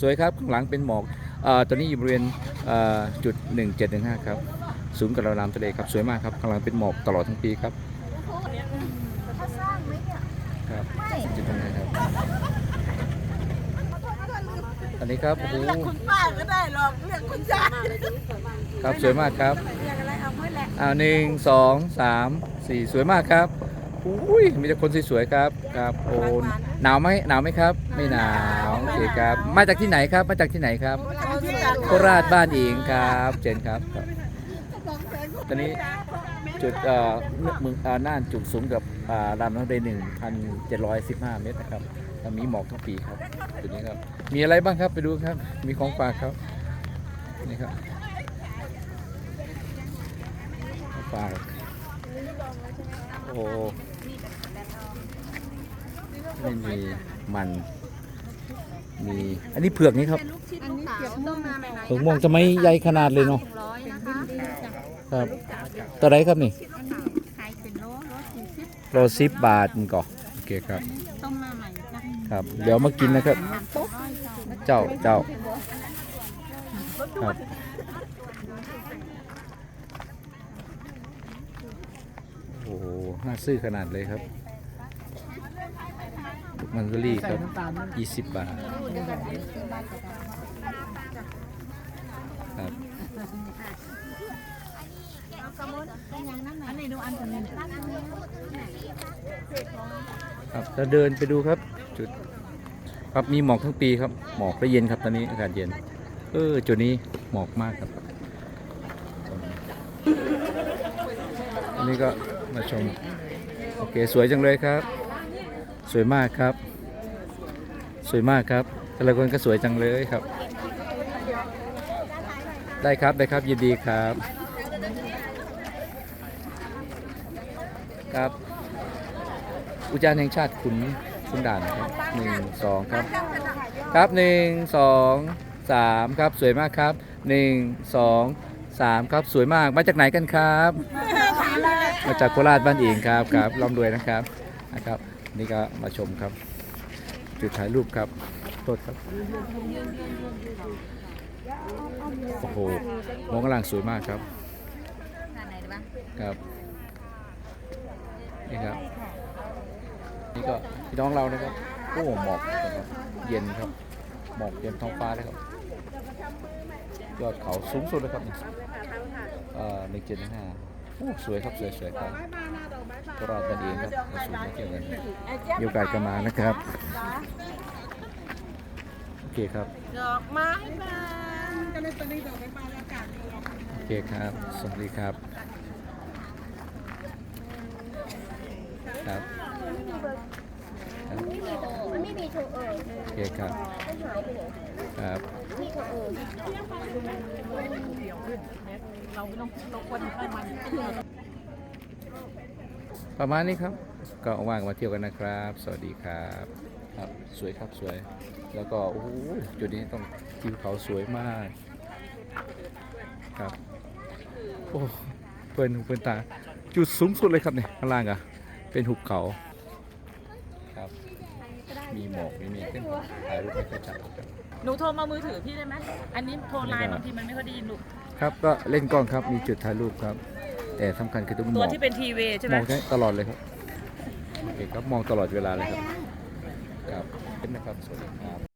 สวยครับ ข้างหลังเป็นหมอกเอ่อตอนนี้อยู่บริเวณเอ่อจุด 1715 ครับ ศูนย์กระน้ำทะเลครับ สวยมากครับ ข้างหลังเป็นหมอกตลอดทั้งปีครับถ้าสร้างไหมเนี่ยครับไม่จุดตรงนี้ครับ อันนี้ครับโอ้โหคุณป้าก็ได้หรอกเรียกคุณยายครับสวยมากครับเรียกอะไรเอาไว้แหละอ่าหนึ่งสองสามสี่สวยมากครับ อุ้ยมีแต่คนสวยๆครับครับโอ้หนาวไหมหนาวไหมครับ ไม่หนาวโอเคครับ มาจากที่ไหนครับ มาจากที่ไหนครับโคราชบ้านเองครับเจนครับครับ ตอนนี้จุดเอ่อเมืองอ่าน่านจุดสูงกับอ่าลำน้ำทะเลหนึ่งพันเจ็ดร้อยสิบห้าเมตรนะครับแล้วมีหมอกทั้งปีครับจุดนี้ครับ มีอะไรบ้างครับไปดูครับ มีของฝากครับนี่ครับของฝาก โอ้ไม่มีมัน มี อันนี้เผือกนี่ครับอันนี้เก็บต้มมาใหม่เผือกม่วงจะไม่ใหญ่ขนาดเลยเนาะร้อยนะคะครับตัวไหนครับนี่ขายเป็นโลโลสี่สิบโลสิบบาทมันก่อนโอเคครับต้มมาใหม่จ้ะครับ เดี๋ยวมากินนะครับ เจ้าเจ้าครับโอ้โห น่าซื้อขนาดเลยครับ มันก็รี่ครับ 20 บาทครับอันนี้ดูอันตัวนี้ครับจะเดินไปดูครับ จุด ครับมีหมอกทั้งปีครับ หมอกและเย็นครับตอนนี้อากาศเย็น เออจุดนี้หมอกมากครับอันนี้ก็มาชมโอเคสวยจังเลยครับ สวยมากครับ สวยมากครับแต่ละคนก็สวยจังเลยครับ ได้ครับได้ครับยินดีครับ ครับ อุทยานแห่งชาติขุนขุนด่านครับหนึ่งสองครับ ครับหนึ่งสองสามครับสวยมากครับหนึ่งสองสามครับสวยมากมาจากไหนกันครับ มาจากโคราชบ้านเองครับครับร่ำรวยนะครับนะครับ นี่ก็มาชมครับ จุดถ่ายรูปครับโทษครับโอ้โหมองกำลังสวยมากครับครับนี่ครับนี่ก็พี่น้องเรานะครับโอ้หมอกนะครับเย็นครับหมอกเย็นท้องฟ้าเลยครับยอดเขาสูงสุดเลยครับอ่อหนึ่งเจ็ดห้า โอ้สวยครับสวยสวยครับโคราชบ้านเองครับมาสูงมาเที่ยวกันมีโอกาสกันมานะครับ โอเคครับ ดอกไม้บานก็เลยตอนนี้ดอกไม้บานอากาศดีโอเคครับ สวัสดีครับ ครับครับมันไม่มีโทรเออโอเคครับมัน หายไปไหนครับที่โทรเออเราไม่ต้องเราควรให้มันประมาณนี้ครับ ก็ว่างมาเที่ยวกันนะครับ สวัสดีครับ ครับ สวยครับสวย แล้วก็โอ้โหจุดนี้ต้องทิวเขาสวยมาก ครับ โอ้ เพื่อนหูเพื่อนตา จุดสูงสุดเลยครับเนี่ยข้างล่างอะเป็นหุบเขา มีหมอกมีเมฆขึ้นถ่ายรูปไม่ค่อยชัดครับหนูโทรมามือถือพี่ได้ไหม อันนี้โทรไลน์บางทีมันไม่ค่อยได้ยินลูกครับก็เล่นกล้องครับมีจุดถ่ายรูปครับ แต่สำคัญคือต้องมตัวองที่เป็นทีเวใช่ไหมมองได้ตลอดเลยครับโอเคครับมองตลอดเวลาเลยครับครับเป็นนะครับสวัสดีครับ